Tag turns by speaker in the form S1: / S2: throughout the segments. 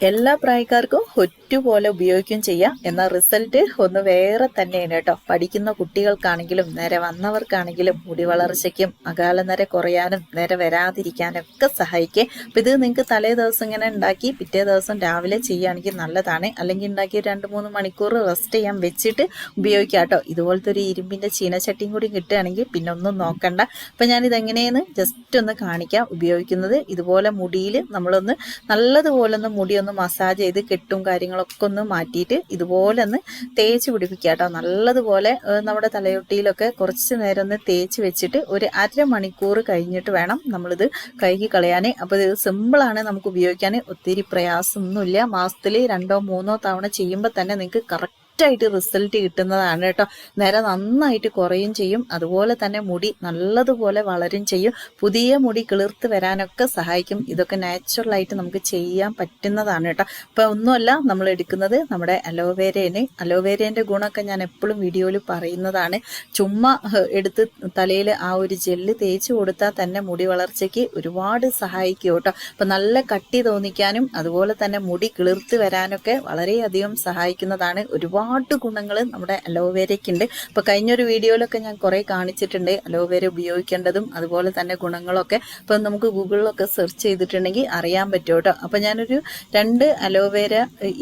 S1: എല്ലാ പ്രായക്കാർക്കും ഒറ്റുപോലെ ഉപയോഗിക്കുകയും ചെയ്യാം. എന്നാൽ റിസൾട്ട് ഒന്ന് വേറെ തന്നെയാണ് കേട്ടോ. പഠിക്കുന്ന കുട്ടികൾക്കാണെങ്കിലും നേരെ വന്നവർക്കാണെങ്കിലും മുടി വളർച്ചയ്ക്കും അകാല നിര കുറയാനും നേരെ വരാതിരിക്കാനും ഒക്കെ സഹായിക്കും അപ്പം ഇത് നിങ്ങൾക്ക് തലേ ദിവസം ഇങ്ങനെ ഉണ്ടാക്കി പിറ്റേ ദിവസം രാവിലെ ചെയ്യുകയാണെങ്കിൽ നല്ലതാണ്. അല്ലെങ്കിൽ ഉണ്ടാക്കി രണ്ട് മൂന്ന് മണിക്കൂർ റെസ്റ്റ് ചെയ്യാൻ വെച്ചിട്ട് ഉപയോഗിക്കാം കേട്ടോ. ഇതുപോലത്തെ ഒരു ഇരുമ്പിന്റെ ചീനച്ചട്ടിയും കൂടി കിട്ടുകയാണെങ്കിൽ പിന്നെ ഒന്നും നോക്കണ്ട. അപ്പം ഞാനിത് എങ്ങനെയെന്ന് ജസ്റ്റ് ഒന്ന് കാണിക്കാം. ഉപയോഗിക്കുന്നത് ഇതുപോലെ മുടിയിൽ നമ്മളൊന്ന് നല്ലതുപോലെ ഒന്ന് മുടി ഒന്ന് മസാജ് ചെയ്ത് കെട്ടും കാര്യങ്ങളൊക്കെ ഒന്ന് മാറ്റിയിട്ട് ഇതുപോലെ ഒന്ന് തേച്ച് പിടിപ്പിക്കുക കേട്ടോ. നല്ലതുപോലെ നമ്മുടെ തലയൊട്ടിയിലൊക്കെ കുറച്ച് നേരം ഒന്ന് തേച്ച് വെച്ചിട്ട് ഒരു അരമണിക്കൂർ കഴിഞ്ഞിട്ട് വേണം നമ്മളിത് കഴുകി കളയാൻ അപ്പോൾ ഇത് സിമ്പിളാണ് നമുക്ക് ഉപയോഗിക്കാൻ. ഒത്തിരി പ്രയാസമൊന്നുമില്ല. മാസത്തിൽ രണ്ടോ മൂന്നോ തവണ ചെയ്യുമ്പോൾ തന്നെ നിങ്ങൾക്ക് കറക്റ്റ് ആയിട്ട് റിസൾട്ട് കിട്ടുന്നതാണ് കേട്ടോ. നേരെ നന്നായിട്ട് കുറയും ചെയ്യും. അതുപോലെ തന്നെ മുടി നല്ലതുപോലെ വളരും ചെയ്യും. പുതിയ മുടി കിളിർത്ത് വരാനൊക്കെ സഹായിക്കും. ഇതൊക്കെ നാച്ചുറലായിട്ട് നമുക്ക് ചെയ്യാൻ പറ്റുന്നതാണ് കേട്ടോ. അപ്പൊ ഒന്നുമല്ല നമ്മൾ എടുക്കുന്നത് നമ്മുടെ അലോവേരേനെ അലോവേരേന്റെ ഗുണമൊക്കെ ഞാൻ എപ്പോഴും വീഡിയോയിൽ പറയുന്നതാണ്. ചുമ്മാ എടുത്ത് തലയിൽ ആ ഒരു ജെല്ല് തേച്ച് കൊടുത്താൽ തന്നെ മുടി വളർച്ചയ്ക്ക് ഒരുപാട് സഹായിക്കും കേട്ടോ. അപ്പൊ നല്ല കട്ടി തോന്നിക്കാനും അതുപോലെ തന്നെ മുടി കിളിർത്ത് വരാനൊക്കെ വളരെയധികം സഹായിക്കുന്നതാണ്. ഒരുപാട് ഗുണങ്ങൾ നമ്മുടെ അലോവേരയ്ക്കുണ്ട്. അപ്പൊ കഴിഞ്ഞൊരു വീഡിയോയിലൊക്കെ ഞാൻ കുറേ കാണിച്ചിട്ടുണ്ട് അലോവേര ഉപയോഗിക്കേണ്ടതും അതുപോലെ തന്നെ ഗുണങ്ങളൊക്കെ. ഇപ്പം നമുക്ക് ഗൂഗിളിലൊക്കെ സെർച്ച് ചെയ്തിട്ടുണ്ടെങ്കിൽ അറിയാൻ പറ്റും കേട്ടോ അപ്പൊ ഞാനൊരു രണ്ട് അലോവേര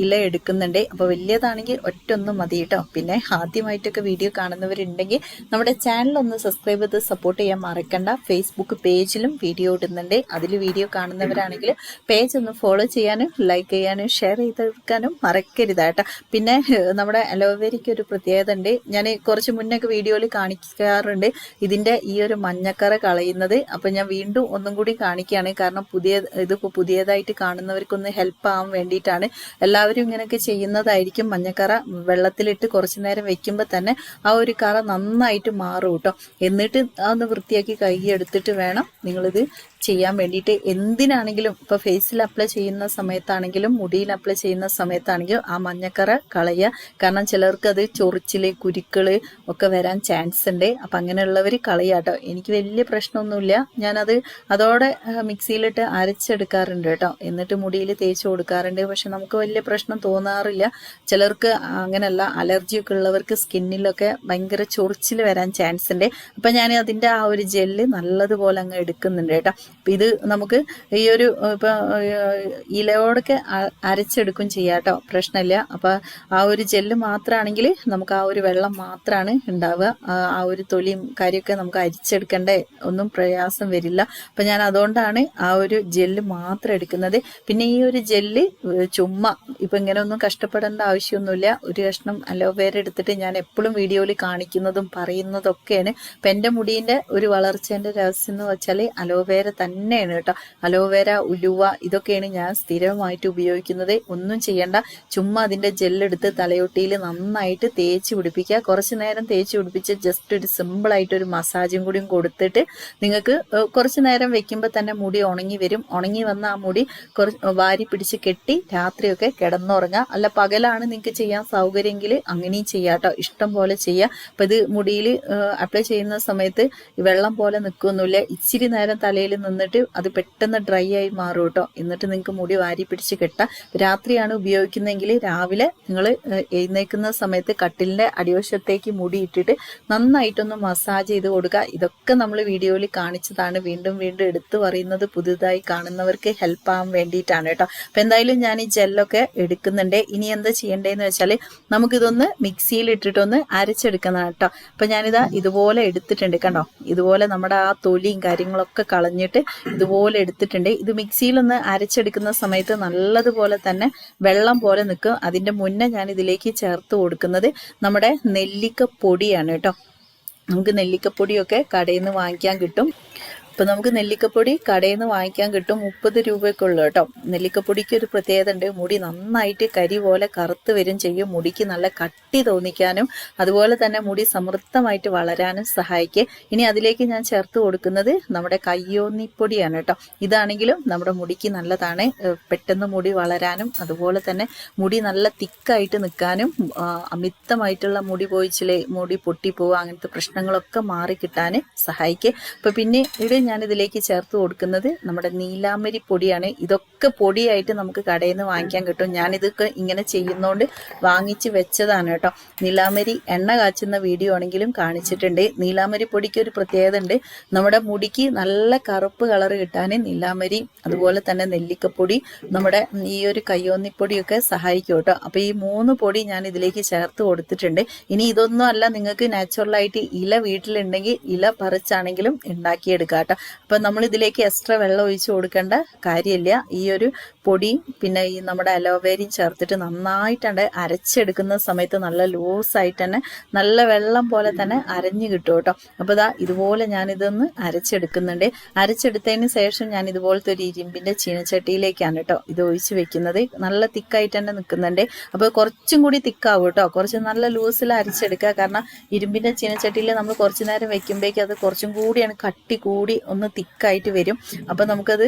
S1: ഇല എടുക്കുന്നുണ്ട്. അപ്പോൾ വലിയതാണെങ്കിൽ ഒറ്റൊന്നും മതി കേട്ടോ പിന്നെ ആദ്യമായിട്ടൊക്കെ വീഡിയോ കാണുന്നവരുണ്ടെങ്കിൽ നമ്മുടെ ചാനൽ ഒന്ന് സബ്സ്ക്രൈബ് ചെയ്ത് സപ്പോർട്ട് ചെയ്യാൻ മറക്കണ്ട. ഫേസ്ബുക്ക് പേജിലും വീഡിയോ ഇടുന്നുണ്ട്. അതിൽ വീഡിയോ കാണുന്നവരാണെങ്കിൽ പേജ് ഒന്ന് ഫോളോ ചെയ്യാനും ലൈക്ക് ചെയ്യാനും ഷെയർ ചെയ്തെടുക്കാനും മറക്കരുത് കേട്ടോ പിന്നെ ഏഹ്, നമ്മുടെ അലോവേരയ്ക്ക് ഒരു പ്രത്യേകത ഉണ്ട് ഞാൻ കുറച്ച് മുന്നൊക്കെ വീഡിയോയിൽ കാണിക്കാറുണ്ട്. ഇതിന്റെ ഈ ഒരു മഞ്ഞക്കറ കളയുന്നത്. അപ്പൊ ഞാൻ വീണ്ടും ഒന്നും കൂടി കാണിക്കുകയാണ്. കാരണം പുതിയ ഇതിപ്പോ പുതിയതായിട്ട് കാണുന്നവർക്കൊന്ന് ഹെൽപ്പ് ആവാൻ വേണ്ടിയിട്ടാണ്. എല്ലാവരും ഇങ്ങനെയൊക്കെ ചെയ്യുന്നതായിരിക്കും മഞ്ഞക്കറ. വെള്ളത്തിലിട്ട് കുറച്ചു നേരം വെക്കുമ്പോൾ തന്നെ ആ ഒരു കറ നന്നായിട്ട് മാറും കേട്ടോ. എന്നിട്ട് അതൊന്ന് വൃത്തിയാക്കി കഴുകി എടുത്തിട്ട് വേണം നിങ്ങളിത് ചെയ്യാൻ വേണ്ടിയിട്ട് എന്തിനാണെങ്കിലും ഇപ്പൊ ഫേസിൽ അപ്ലൈ ചെയ്യുന്ന സമയത്താണെങ്കിലും മുടിയിൽ അപ്ലൈ ചെയ്യുന്ന സമയത്താണെങ്കിലും ആ മഞ്ഞക്കറ കളയുക. കാരണം ചിലർക്ക് അത് ചൊറിച്ചിൽ കുരുക്കൾ ഒക്കെ വരാൻ ചാൻസ് ഉണ്ട്. അപ്പൊ അങ്ങനെയുള്ളവർ കളയാട്ടോ എനിക്ക് വലിയ പ്രശ്നമൊന്നുമില്ല. ഞാനത് അതോടെ മിക്സിയിലിട്ട് അരച്ചെടുക്കാറുണ്ട് കേട്ടോ. എന്നിട്ട് മുടിയിൽ തേച്ച് കൊടുക്കാറുണ്ട്. പക്ഷെ നമുക്ക് വലിയ പ്രശ്നം തോന്നാറില്ല. ചിലർക്ക് അങ്ങനെയല്ല അലർജിയൊക്കെ ഉള്ളവർക്ക് സ്കിന്നിലൊക്കെ ഭയങ്കര ചൊറിച്ചിൽ വരാൻ ചാൻസ് ഉണ്ട്. അപ്പൊ ഞാൻ അതിന്റെ ആ ഒരു ജെല്ല് നല്ലതുപോലെ അങ്ങ് എടുക്കുന്നുണ്ട് കേട്ടോ. ഇത് നമുക്ക് ഈ ഒരു ഇപ്പൊ ഇലയോടൊക്കെ അരച്ചെടുക്കും ചെയ്യാം കേട്ടോ പ്രശ്നമില്ല അപ്പൊ ആ ഒരു ജെല്ല് മാത്രമാണെങ്കിൽ നമുക്ക് ആ ഒരു വെള്ളം മാത്രമാണ് ഉണ്ടാവുക ആ ഒരു തൊലിയും കാര്യമൊക്കെ നമുക്ക് അരിച്ചെടുക്കണ്ടേ? ഒന്നും പ്രയാസം വരില്ല. അപ്പൊ ഞാൻ അതുകൊണ്ടാണ് ആ ഒരു ജെല്ല് മാത്രം എടുക്കുന്നത്. പിന്നെ ഈ ഒരു ജെല്ല് ചുമ്മ ഇപ്പൊ ഇങ്ങനെ ഒന്നും കഷ്ടപ്പെടേണ്ട ആവശ്യമൊന്നുമില്ല ഒരു കഷ്ണം അലോവേര എടുത്തിട്ട് ഞാൻ എപ്പോഴും വീഡിയോയിൽ കാണിക്കുന്നതും പറയുന്നതൊക്കെയാണ്. അപ്പൊ എന്റെ മുടീന്റെ ഒരു വളർച്ചേന്റെ രഹസ്യം എന്ന് വെച്ചാൽ അലോവേര തന്നെയാണ് കേട്ടോ. അലോവേര ഉലുവ ഇതൊക്കെയാണ് ഞാൻ സ്ഥിരമായിട്ട് ഉപയോഗിക്കുന്നത്. ഒന്നും ചെയ്യണ്ട. ചുമ്മാ അതിന്റെ ജെല്ലെടുത്ത് തലയൊട്ടിയിൽ നന്നായിട്ട് തേച്ച് പിടിപ്പിക്കുക. കുറച്ച് നേരം തേച്ച് പിടിപ്പിച്ച് ജസ്റ്റ് ഒരു സിമ്പിൾ ആയിട്ട് ഒരു മസാജും കൂടിയും കൊടുത്തിട്ട് നിങ്ങൾക്ക് കുറച്ച് നേരം വെക്കുമ്പോൾ തന്നെ മുടി ഉണങ്ങി വരും. ഉണങ്ങി വന്ന ആ മുടി കുറച്ച് വാരി പിടിച്ച് കെട്ടി രാത്രിയൊക്കെ കിടന്നുറങ്ങുക അല്ല പകലാണ് നിങ്ങൾക്ക് ചെയ്യാൻ സൗകര്യമെങ്കിൽ അങ്ങനെയും ചെയ്യാം ഇഷ്ടം പോലെ ചെയ്യുക അപ്പൊ ഇത് മുടിയിൽ അപ്ലൈ ചെയ്യുന്ന സമയത്ത് വെള്ളം പോലെ നിൽക്കുന്നില്ല ഇച്ചിരി നേരം തലയിൽ നിന്നിട്ട് അത് പെട്ടെന്ന് ഡ്രൈ ആയി മാറും കേട്ടോ എന്നിട്ട് നിങ്ങൾക്ക് മുടി വാരി പിടിച്ച് കെട്ടാം. രാത്രിയാണ് ഉപയോഗിക്കുന്നതെങ്കിൽ രാവിലെ നിങ്ങൾ എഴുന്നേൽക്കുന്ന സമയത്ത് കട്ടിലിന്റെ അടിവശത്തേക്ക് മുടി ഇട്ടിട്ട് നന്നായിട്ടൊന്ന് മസാജ് ചെയ്ത് കൊടുക്കുക. ഇതൊക്കെ നമ്മൾ വീഡിയോയിൽ കാണിച്ചതാണ്. വീണ്ടും വീണ്ടും എടുത്തു പറയുന്നത് പുതുതായി കാണുന്നവർക്ക് ഹെൽപ്പ് ആവാൻ വേണ്ടിയിട്ടാണ് കേട്ടോ അപ്പം എന്തായാലും ഞാൻ ഈ ജെല്ലൊക്കെ എടുക്കുന്നുണ്ട്. ഇനി എന്താ ചെയ്യേണ്ടതെന്ന് വെച്ചാൽ നമുക്കിതൊന്ന് മിക്സിയിൽ ഇട്ടിട്ടൊന്ന് അരച്ചെടുക്കുന്നതാണ് കേട്ടോ അപ്പം ഞാനിതാ ഇതുപോലെ എടുത്തിട്ടുണ്ട് കണ്ടോ? ഇതുപോലെ നമ്മുടെ ആ തൊലിയും കാര്യങ്ങളൊക്കെ കളഞ്ഞിട്ട് ഇതുപോലെ എടുത്തിട്ടുണ്ട്. ഇത് മിക്സിയിലൊന്ന് അരച്ചെടുക്കുന്ന സമയത്ത് നല്ലതുപോലെ തന്നെ വെള്ളം പോലെ നിൽക്കും. അതിന്റെ മുന്നേ ഞാൻ ഇതിലേക്ക് ചേർത്ത് കൊടുക്കുന്നത് നമ്മുടെ നെല്ലിക്ക പൊടിയാണ് കേട്ടോ. നമുക്ക് നെല്ലിക്കപ്പൊടിയൊക്കെ കടയിൽ നിന്ന് വാങ്ങിക്കാൻ കിട്ടും. ഇപ്പൊ നമുക്ക് നെല്ലിക്കപ്പൊടി കടയിൽ നിന്ന് വാങ്ങിക്കാൻ കിട്ടും മുപ്പത് രൂപയൊക്കെ ഉള്ളു കേട്ടോ. നെല്ലിക്കപ്പൊടിക്ക് ഒരു പ്രത്യേകത ഉണ്ട്. മുടി നന്നായിട്ട് കരി പോലെ കറുത്ത് വരും ചെയ്യും. മുടിക്ക് നല്ല കട്ടി തോന്നിക്കാനും അതുപോലെ തന്നെ മുടി സമൃദ്ധമായിട്ട് വളരാനും സഹായിക്കും. ഇനി അതിലേക്ക് ഞാൻ ചേർത്ത് കൊടുക്കുന്നത് നമ്മുടെ കയ്യോന്നിപ്പൊടിയാണ് കേട്ടോ. ഇതാണെങ്കിലും നമ്മുടെ മുടിക്ക് നല്ലതാണ്. പെട്ടെന്ന് മുടി വളരാനും അതുപോലെ തന്നെ മുടി നല്ല തിക്കായിട്ട് നിൽക്കാനും അമിതമായിട്ടുള്ള മുടി പോയിച്ചിലെ മുടി പൊട്ടിപ്പോവുക അങ്ങനത്തെ പ്രശ്നങ്ങളൊക്കെ മാറി കിട്ടാൻ സഹായിക്കും. അപ്പൊ പിന്നെ ഇവിടെ ഞാൻ ഇതിലേക്ക് ചേർത്ത് കൊടുക്കുന്നത് നമ്മുടെ നീലാമരി പൊടിയാണ്. ഇതൊക്കെ ഇതൊക്കെ പൊടിയായിട്ട് നമുക്ക് കടയിൽ നിന്ന് വാങ്ങിക്കാൻ കിട്ടും. ഞാനിതൊക്കെ ഇങ്ങനെ ചെയ്യുന്നതുകൊണ്ട് വാങ്ങിച്ച് വെച്ചതാണ് കേട്ടോ. നീലാമരി എണ്ണ കാച്ചുന്ന വീഡിയോ ആണെങ്കിലും കാണിച്ചിട്ടുണ്ട്. നീലാമരി പൊടിക്ക് ഒരു പ്രത്യേകത ഉണ്ട്. നമ്മുടെ മുടിക്ക് നല്ല കറുപ്പ് കളർ കിട്ടാൻ നീലാമരി അതുപോലെ തന്നെ നെല്ലിക്കപ്പൊടി നമ്മുടെ ഈ ഒരു കയ്യോന്നിപ്പൊടിയൊക്കെ സഹായിക്കും കേട്ടോ. അപ്പൊ ഈ മൂന്ന് പൊടി ഞാൻ ഇതിലേക്ക് ചേർത്ത് കൊടുത്തിട്ടുണ്ട്. ഇനി ഇതൊന്നും അല്ല നിങ്ങൾക്ക് നാച്ചുറലായിട്ട് ഇല വീട്ടിലുണ്ടെങ്കിൽ ഇല പറിച്ചാണെങ്കിലും ഉണ്ടാക്കിയെടുക്കാം കേട്ടോ. അപ്പൊ നമ്മൾ ഇതിലേക്ക് എക്സ്ട്രാ വെള്ളം ഒഴിച്ച് കൊടുക്കേണ്ട കാര്യമില്ല. ഈ ഒരു പൊടി പിന്നെ ഈ നമ്മുടെ അലോവേരയും ചേർത്തിട്ട് നന്നായിട്ടുണ്ട് അരച്ചെടുക്കുന്ന സമയത്ത് നല്ല ലൂസായിട്ട് തന്നെ നല്ല വെള്ളം പോലെ തന്നെ അരഞ്ഞു കിട്ടും കേട്ടോ. അപ്പോൾ ഇതാ ഇതുപോലെ ഞാനിതൊന്ന് അരച്ചെടുക്കുന്നുണ്ട്. അരച്ചെടുത്തതിന് ശേഷം ഞാൻ ഇതുപോലത്തെ ഒരു ഇരുമ്പിന്റെ ചീനച്ചട്ടിയിലേക്കാണ് കേട്ടോ ഇത് ഒഴിച്ച് വെക്കുന്നത്. നല്ല തിക്കായിട്ട് തന്നെ നിൽക്കുന്നുണ്ട്. അപ്പോൾ കുറച്ചും കൂടി തിക്കാവും കേട്ടോ. കുറച്ച് നല്ല ലൂസിൽ അരച്ചെടുക്കുക. കാരണം ഇരുമ്പിന്റെ ചീനച്ചട്ടിയിൽ നമ്മൾ കുറച്ച് നേരം വെക്കുമ്പോഴേക്കും അത് കുറച്ചും കൂടിയാണ് കട്ടി കൂടി ഒന്ന് തിക്കായിട്ട് വരും. അപ്പോൾ നമുക്കത്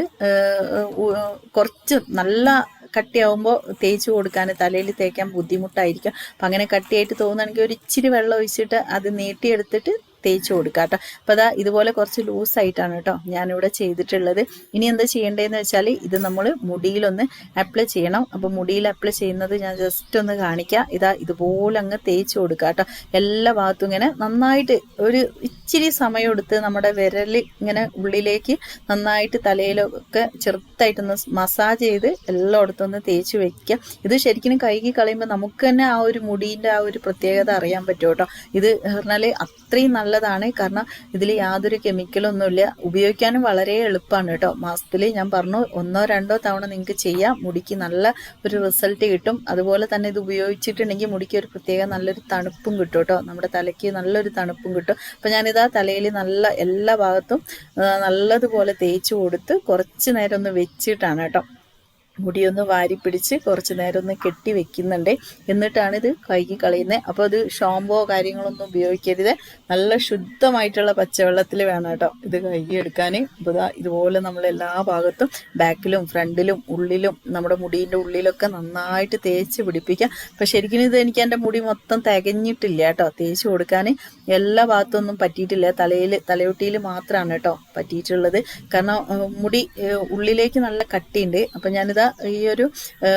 S1: കുറച്ച് നല്ല കട്ടിയാവുമ്പോൾ തേച്ച് കൊടുക്കാൻ തലയിൽ തേക്കാൻ ബുദ്ധിമുട്ടായിരിക്കും. അപ്പം അങ്ങനെ കട്ടിയായിട്ട് തോന്നുകയാണെങ്കിൽ ഒരു ഇച്ചിരി വെള്ളം ഒഴിച്ചിട്ട് അത് നീട്ടിയെടുത്തിട്ട് തേച്ച് കൊടുക്കുക കേട്ടോ അപ്പം അതാ ഇതുപോലെ കുറച്ച് ലൂസായിട്ടാണ് കേട്ടോ ഞാനിവിടെ ചെയ്തിട്ടുള്ളത്. ഇനി എന്താ ചെയ്യേണ്ടതെന്ന് വെച്ചാൽ ഇത് നമ്മൾ മുടിയിലൊന്ന് അപ്ലൈ ചെയ്യണം. അപ്പോൾ മുടിയിൽ അപ്ലൈ ചെയ്യുന്നത് ഞാൻ ജസ്റ്റ് ഒന്ന് കാണിക്കാം. ഇതാ ഇതുപോലെ അങ്ങ് തേച്ച് കൊടുക്കുക കേട്ടോ എല്ലാ ഭാഗത്തും ഇങ്ങനെ നന്നായിട്ട് ഒരു ഇച്ചിരി സമയം എടുത്ത് നമ്മുടെ വിരൽ ഇങ്ങനെ ഉള്ളിലേക്ക് നന്നായിട്ട് തലയിലൊക്കെ ചെറുത്തായിട്ടൊന്ന് മസാജ് ചെയ്ത് എല്ലായിടത്തും ഒന്ന് തേച്ച് വെക്കുക ഇത് ശരിക്കും കഴുകി കളയുമ്പോൾ നമുക്ക് തന്നെ ആ ഒരു മുടീന്റെ ആ ഒരു പ്രത്യേകത അറിയാൻ പറ്റും കേട്ടോ. ഇത് പറഞ്ഞാൽ അത്രയും നല്ലതാണ്. കാരണം ഇതിൽ യാതൊരു കെമിക്കലൊന്നുമില്ല ഉപയോഗിക്കാനും വളരെ എളുപ്പമാണ് കേട്ടോ. മാസത്തിൽ ഞാൻ പറഞ്ഞു ഒന്നോ രണ്ടോ തവണ നിങ്ങൾക്ക് ചെയ്യാം. മുടിക്ക് നല്ല ഒരു റിസൾട്ട് കിട്ടും. അതുപോലെ തന്നെ ഇത് ഉപയോഗിച്ചിട്ടുണ്ടെങ്കിൽ മുടിക്ക് ഒരു പ്രത്യേക നല്ലൊരു തണുപ്പും കിട്ടും കേട്ടോ. നമ്മുടെ തലയ്ക്ക് നല്ലൊരു തണുപ്പും കിട്ടും. അപ്പം ഞാനിതാ തലയിൽ നല്ല എല്ലാ ഭാഗത്തും നല്ലതുപോലെ തേച്ച് കൊടുത്ത് കുറച്ച് നേരം ഒന്ന് വെച്ചിട്ടാണ് കേട്ടോ. മുടിയൊന്ന് വാരി പിടിച്ച് കുറച്ച് നേരം ഒന്ന് കെട്ടി വെക്കുന്നുണ്ട്. എന്നിട്ടാണ് ഇത് കഴുകി കളയുന്നത് അപ്പോൾ അത് ഷാമ്പോ കാര്യങ്ങളൊന്നും ഉപയോഗിക്കരുത്. നല്ല ശുദ്ധമായിട്ടുള്ള പച്ചവെള്ളത്തിൽ വേണം കേട്ടോ ഇത് കഴുകിയെടുക്കാൻ അപ്പോൾ ഇതാ ഇതുപോലെ നമ്മൾ എല്ലാ ഭാഗത്തും ബാക്കിലും ഫ്രണ്ടിലും ഉള്ളിലും നമ്മുടെ മുടീന്റെ ഉള്ളിലൊക്കെ നന്നായിട്ട് തേച്ച് പിടിപ്പിക്കാം. അപ്പോൾ ശരിക്കും ഇത് എനിക്ക് എന്റെ മുടി മൊത്തം തികഞ്ഞിട്ടില്ല കേട്ടോ തേച്ച് കൊടുക്കാൻ എല്ലാ ഭാഗത്തൊന്നും പറ്റിയിട്ടില്ല. തലയിൽ തലയൊട്ടിയിൽ മാത്രമാണ് കേട്ടോ പറ്റിയിട്ടുള്ളത്. കാരണം മുടി ഉള്ളിലേക്ക് നല്ല കട്ടിയുണ്ട്. അപ്പോൾ ഞാനിതാ ഈ ഒരു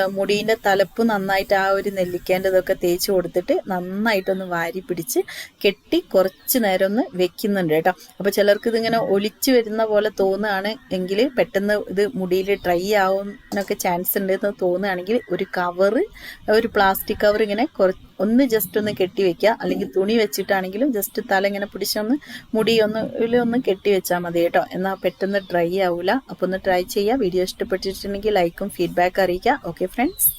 S1: മുടീന്റെ തലപ്പ് നന്നായിട്ട് ആ ഒരു നെല്ലിക്കേന്റെ ഇതൊക്കെ തേച്ച് കൊടുത്തിട്ട് നന്നായിട്ടൊന്ന് വാരി പിടിച്ച് കെട്ടി കുറച്ച് നേരം ഒന്ന് വെക്കുന്നുണ്ട് കേട്ടോ. അപ്പോൾ ചിലർക്ക് ഇതിങ്ങനെ ഒലിച്ചു വരുന്ന പോലെ തോന്നുകയാണ് എങ്കിൽ പെട്ടെന്ന് ഇത് മുടിയിൽ ഡ്രൈ ആവുന്നൊക്കെ ചാൻസ് ഉണ്ട് എന്ന് തോന്നുകയാണെങ്കിൽ ഒരു കവറ് ഒരു പ്ലാസ്റ്റിക് കവർ ഇങ്ങനെ കുറച്ച് ഒന്ന് ജസ്റ്റ് ഒന്ന് കെട്ടി വെക്കുക അല്ലെങ്കിൽ തുണി വെച്ചിട്ടാണെങ്കിലും ജസ്റ്റ് തല ഇങ്ങനെ പിടിച്ചൊന്ന് മുടി ഒന്ന് ഒന്ന് കെട്ടി വെച്ചാൽ മതി കേട്ടോ. എന്നാൽ പെട്ടെന്ന് ഡ്രൈ ആവില്ല അപ്പോൾ ഒന്ന് ട്രൈ ചെയ്യുക വീഡിയോ ഇഷ്ടപ്പെട്ടിട്ടുണ്ടെങ്കിൽ ലൈക്കും ഫീഡ്ബാക്ക് അറിയിക്കുക ഓക്കെ ഫ്രണ്ട്സ്